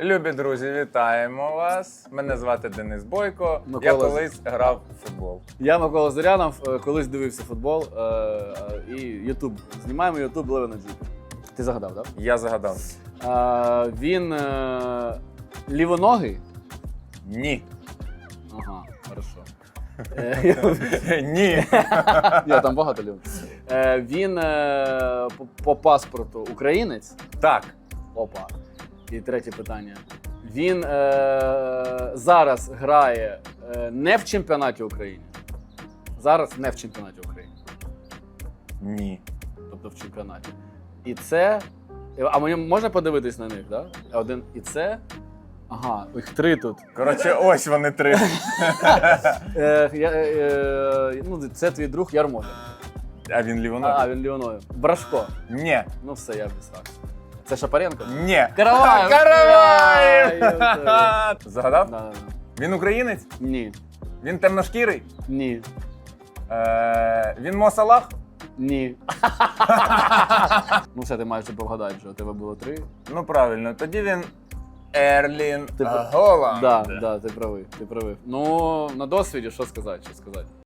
Любі друзі, вітаємо вас. Мене звати Денис Бойко. Я Микола З- колись грав в футбол. Я Микола Зорянов, е, колись дивився футбол е, е, і Ютуб. Знімаємо Ютуб Леве на джипі. Ти загадав, так? Я загадав. Е, він е, лівоногий? Ні. Ага, хорошо. Е, Ні. Я там багато люблю. Е, Він по паспорту українець. Так. Опа. І третє питання. Він е, зараз грає е, не в чемпіонаті України. Зараз не в чемпіонаті України. Ні. Тобто в чемпіонаті. І це. А мені можна подивитись на них, так? Да? Один і це. Ага, їх три тут. Коротше, ось вони три. Е, я, е, е, ну, це твій друг Ярмоля. А він А, він Ліоною. Брашко. Ні. Ну все, я без Це Шапаренко? Ні. Караваєв! Караваєв! Загадав? Да. Він українець? Ні. Він темношкірий? Ні. Е, він Мосалах? Ні. ну все, ти майже повгадай вже. У тебе було три. Ну правильно, тоді він Ерлін Голланд. Да, да, ти правий, ти правий. Ну, на досвіді, що сказати, що сказати.